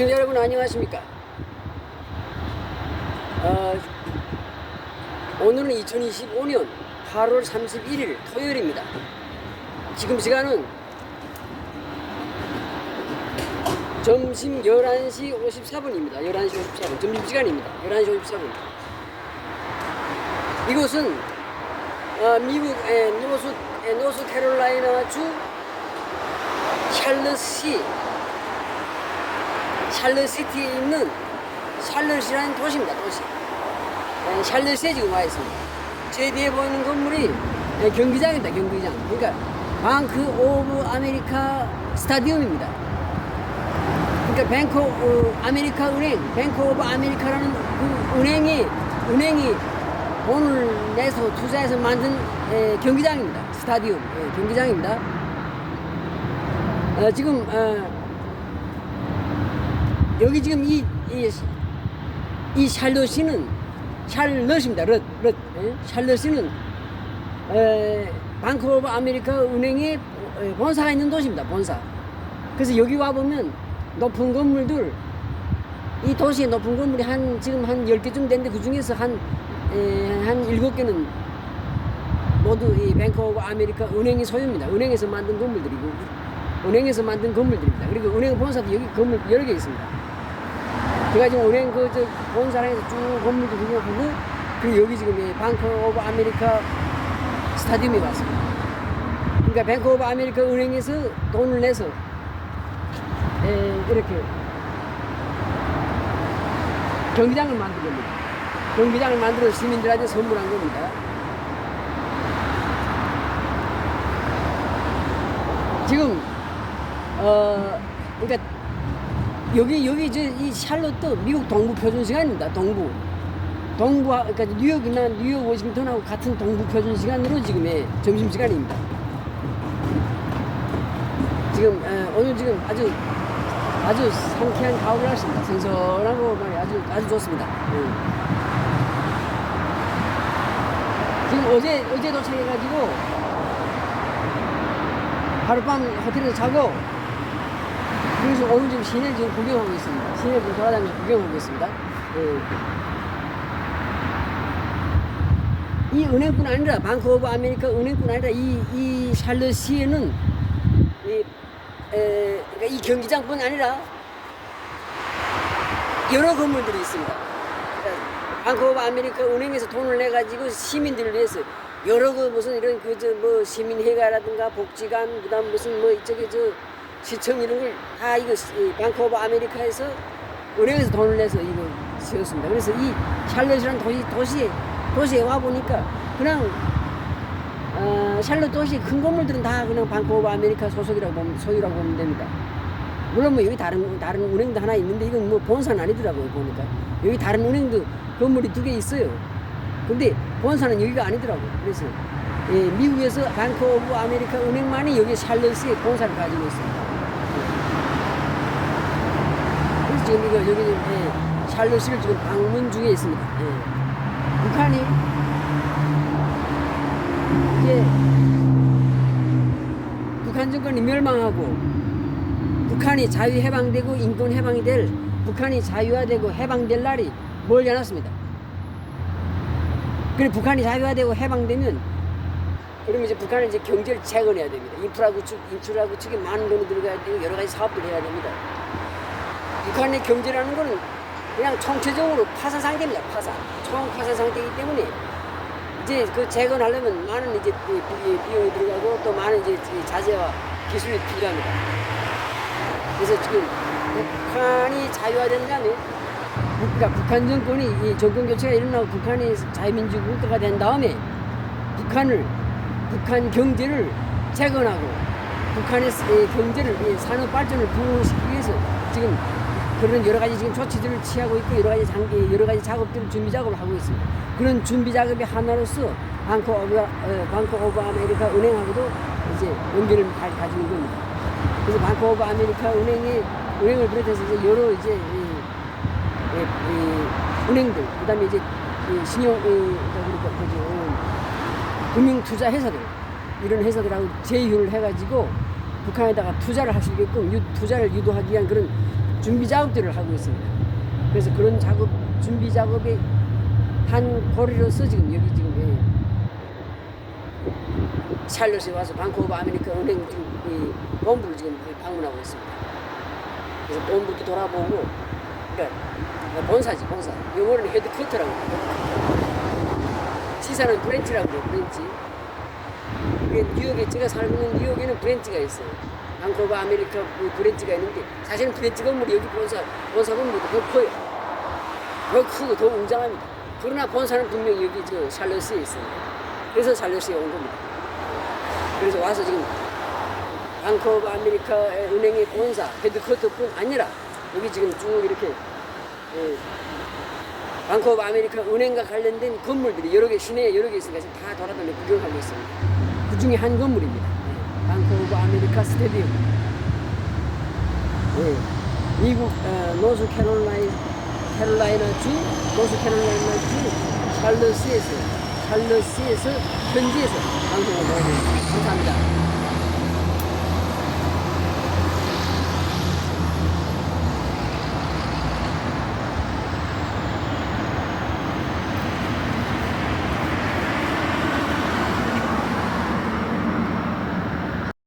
시청자 여러분 안녕하십니까? 어, 오늘은 2025년 8월 31일 토요일입니다. 지금 시간은 점심 11시 54분입니다. 11시 54분. 점심시간입니다. 11시 54분. 이곳은 어, 미국의 노스, 에, 노스캐롤라이나주 샬럿시 샬럿시티에 있는 샬럿이라는 도시입니다. 도시. 에, 샬럿에 지금 와 있습니다. 제 뒤에 보이는 건물이 에, 경기장입니다. 경기장. 그러니까 방크 오브 아메리카 스타디움입니다. 그러니까 뱅크 어, 아메리카 은행, 뱅크 오브 아메리카라는 그 은행이 은행이 돈을 내서 투자해서 만든 에, 경기장입니다. 스타디움 예, 경기장입니다. 어, 지금 어, 여기 지금 이, 이, 이 샬럿이는 샬럿입니다. 럿, 럿. 예? 샬럿이는 에, 방크 오브 아메리카 은행의 어, 본사가 있는 도시입니다. 본사. 그래서 여기 와 보면 높은 건물들 이 도시의 높은 건물이 한 지금 한 10개쯤 되는데 그 중에서 한, 에, 한 7개는 모두 이 뱅크 오브 아메리카 은행이 소유입니다. 은행에서 만든 건물들이고 은행에서 만든 건물들입니다. 그리고 은행 본사도 여기 건물 여러 개 있습니다. 제가 지금 은행 그저 본사랑에서 쭉 건물도 구경하고 그리고 여기 지금 이 뱅크 오브 아메리카 스타디움에 왔습니다. 그러니까 뱅크 오브 아메리카 은행에서 돈을 내서 에, 이렇게 경기장을 만든 겁니다. 경기장을 만들어서 시민들한테 선물한 겁니다. 지금 어 그러니까 여기 여기 저이 샬롯도 미국 동부 표준 시간입니다. 동부 동부 그러니까 뉴욕이나 뉴욕 워싱턴하고 같은 동부 표준 시간으로 지금의 점심 시간입니다. 지금 에, 오늘 지금 아주 아주 상쾌한 가을 날씨입니다. 선선하고 말이 아주 아주 좋습니다. 예. 지금 어제 어제 도착해가지고 하룻밤 호텔에서 자고 그래서 오늘 지금 시내 지금 구경하고 있습니다. 시내 좀 돌아다니면서 구경하고 있습니다. 예. 이 은행뿐 아니라 방크 오브 아메리카 은행뿐 아니라 이, 이 샬럿시에는 이, 에, 그러니까 이 경기장뿐 아니라 여러 건물들이 있습니다. 그러니까 방크 오브 아메리카 은행에서 돈을 내가지고 시민들을 위해서 여러 그 무슨 이런 그저뭐 시민회가라든가 복지관 그다음 무슨 뭐 이쪽에 저 시청 이런 걸 다 이거 이 방크 오브 아메리카에서 은행에서 돈을 내서 이거 세웠습니다. 그래서 이 샬럿이라는 도시 도시에 도시에 와 보니까 그냥 어, 샬럿 도시 큰 건물들은 다 그냥 방크 오브 아메리카 소속이라고 보면 소유라고 보면 됩니다. 물론 뭐 여기 다른 다른 은행도 하나 있는데 이건 뭐 본사는 아니더라고요 보니까 여기 다른 은행도 건물이 두 개 있어요. 근데 본사는 여기가 아니더라고요. 그래서 예, 미국에서 방크 오브 아메리카 은행만이 여기 샬럿에 본사를 가지고 있습니다. 그래서 지금 이거 여기 지금 예, 샬럿을 지금 방문 중에 있습니다. 예. 북한이 이제 북한 정권이 멸망하고 북한이 자유 해방되고 인권 해방이 될 북한이 자유화되고 해방될 날이 멀지 않았습니다. 그래 북한이 자유화되고 해방되면 그러면 이제 북한은 이제 경제를 재건해야 됩니다. 인프라 구축, 인프라 구축에 많은 돈이 들어가야 되고 여러 가지 사업들 해야 됩니다. 북한의 경제라는 거는 그냥 총체적으로 파산 상태입니다. 파산, 총 파산 상태이기 때문에 이제 그 재건하려면 많은 이제 비- 비- 비용이 들어가고 또 많은 이제 이 자재와 기술이 필요합니다. 그래서 지금 북한이 자유화된다면 그러니까 북한 정권이 이 정권 교체가 일어나고 북한이 자유민주 국가가 된 다음에 북한을 북한 경제를 재건하고 북한의 이 경제를 이 산업 발전을 부흥시키기 위해서 지금 그런 여러 가지 지금 조치들을 취하고 있고 여러 가지 장, 이 여러 가지 작업들을 준비 작업을 하고 있습니다. 그런 준비 작업의 하나로서 방크 오브 어, 방크 오브 아메리카 은행하고도 이제 연결을 가, 가지고 있는 겁니다. 그래서 방크 오브 아메리카 은행이 은행을 비롯해서 이제 여러 이제 이, 이, 이 은행들 그다음에 이제 이 신용 이, 어, 금융 투자 회사들 이런 회사들하고 제휴를 해가지고 북한에다가 투자를 있게끔 유, 투자를 유도하기 위한 그런 준비 작업들을 하고 있습니다. 그래서 그런 작업 준비 작업의 한 고리로서 지금 여기 지금 예, 샬롯에 와서 오브 아메리카 은행 지금 이 본부를 지금 방문하고 있습니다. 그래서 본부도 돌아보고 그러니까 본사지 본사 영어로는 헤드쿼터라고 해요. 시사는 브랜치라고 그래요 브랜치 그게 뉴욕에 제가 살고 있는 뉴욕에는 브랜치가 있어요. 오브 아메리카 그 브랜치가 있는데 사실은 브랜치 건물이 여기 본사 본사 건물도 더 커요. 더 크고 더 웅장합니다. 그러나 본사는 분명히 여기 저 샬럿에 있어요 그래서 샬럿에 온 겁니다. 그래서 와서 지금 오브 아메리카 은행의 본사 헤드쿼터뿐 아니라 여기 지금 쭉 이렇게 예, 오브 아메리카 은행과 관련된 건물들이 여러 개 시내에 여러 개 있으니까 지금 다 돌아다니며 구경하고 있습니다. 그 중에 한 건물입니다. 예, 방크 오브 아메리카 스테디움. 예, 미국 어, 노스 캐롤라인 캐롤라이나 주 노스 캐롤라이나 주 샬럿시에서 샬럿시에서 현지에서 방송을 하고